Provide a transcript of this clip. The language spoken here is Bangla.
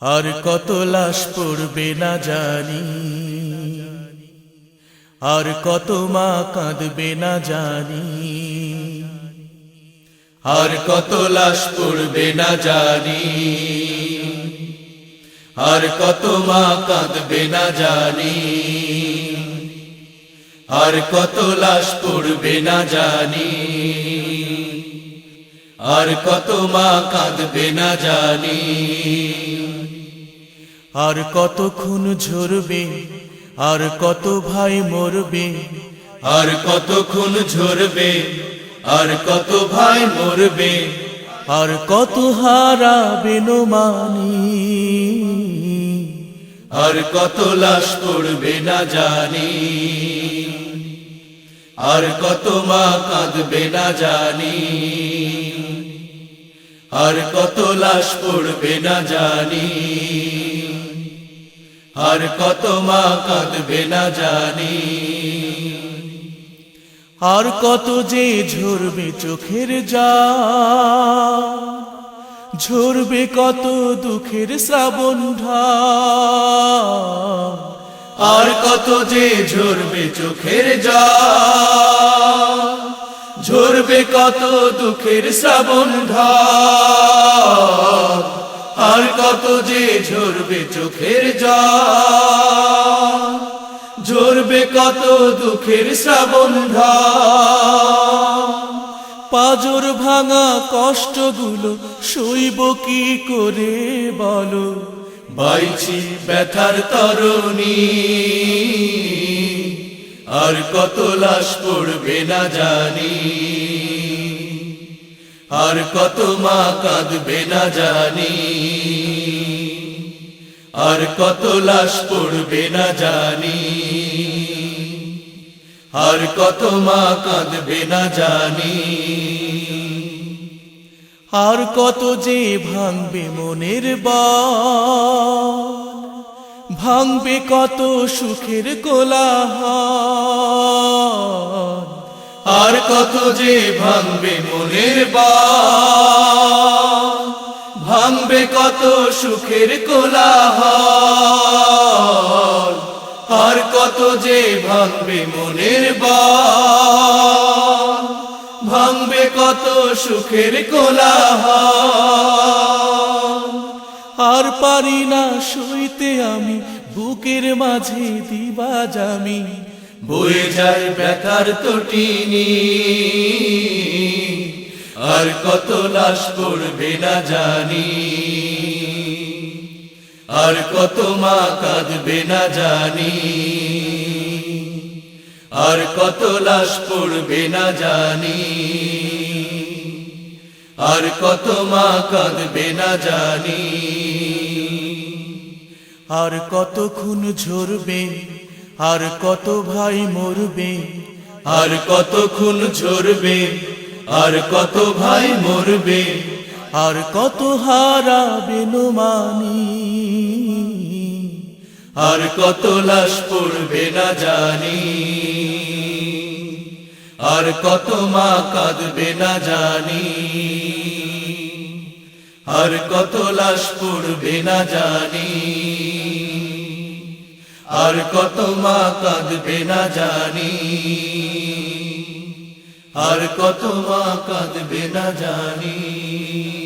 আর কত লাশ পড়বে না জানি। আর কত মা কাঁদবে না জানি। আর কত লাশ পড়বে না জানি। আর কত মা কাঁদবে না জানি। আর কত লাশ পড়বে না জানি। আর কত মা কাঁদবে না জানি। আর কত খুন ঝরবে, আর কত ভাই মরবে, আর কত খুন ঝরবে, আর কত ভাই মরবে, আর কত হারাবে মানি আর কত লাশ পড়বে না জানি, আর কত মা কাঁদবে না জানি, আর কত লাশ পড়বে না জানি। আর কত মা কাঁদবে না জানি। আর কত যে ঝরবে চোখের যা ঝরবে কত দুঃখের শ্রাবণ আর কত যে ঝরবে চোখের যা ঝরবে কত দুঃখের শ্রাবণ ঢাল। আর কত যে ঝরবে চোখের যা ঝরবে কত দুঃখের শ্রাবণ পাজর ভাঙা কষ্টগুলো সইব কি করে বলো? বাইছি ব্যথার তরণী। আর কত লাশ পড়বে না জানি। আর কত মা কাঁদবে না জানি। আর কত লাশ পড়বে না জানি। আর কত মা কাঁদবে না জানি। আর কত যে ভাঙবে মনের বা ভাঙবে কত সুখের কোলাহল। আর কত যে ভাঙবে মনের বা ভাঙবে কত সুখের কোলাহল, আর কত যে ভাঙবে মনের বা ভাঙবে কত সুখের কোলাহল। আর পারি না সইতে আমি, বুকের মাঝে দিবা জামি বয়ে যায় ব্যথার তটিনি। আর কত লাশ পড়বে না জানি। আর কত মা কাঁদবে না জানি। আর কত লাশ পড়বে না জানি। আর কত মা কাঁদবে না জানি। আর কত খুন ঝরবে আর কত ভাই মরবে, আর কত খুন ঝরবে, আর কত ভাই মরবে, আর কত হারাবে মানি আর কত লাশ পড়বে না জানি, আর কত মা কাঁদবে না জানি, আর কত লাশ পড়বে না জানি। আর কত মা কাঁদবে না জানি। আর কত মা কাঁদবে না জানি।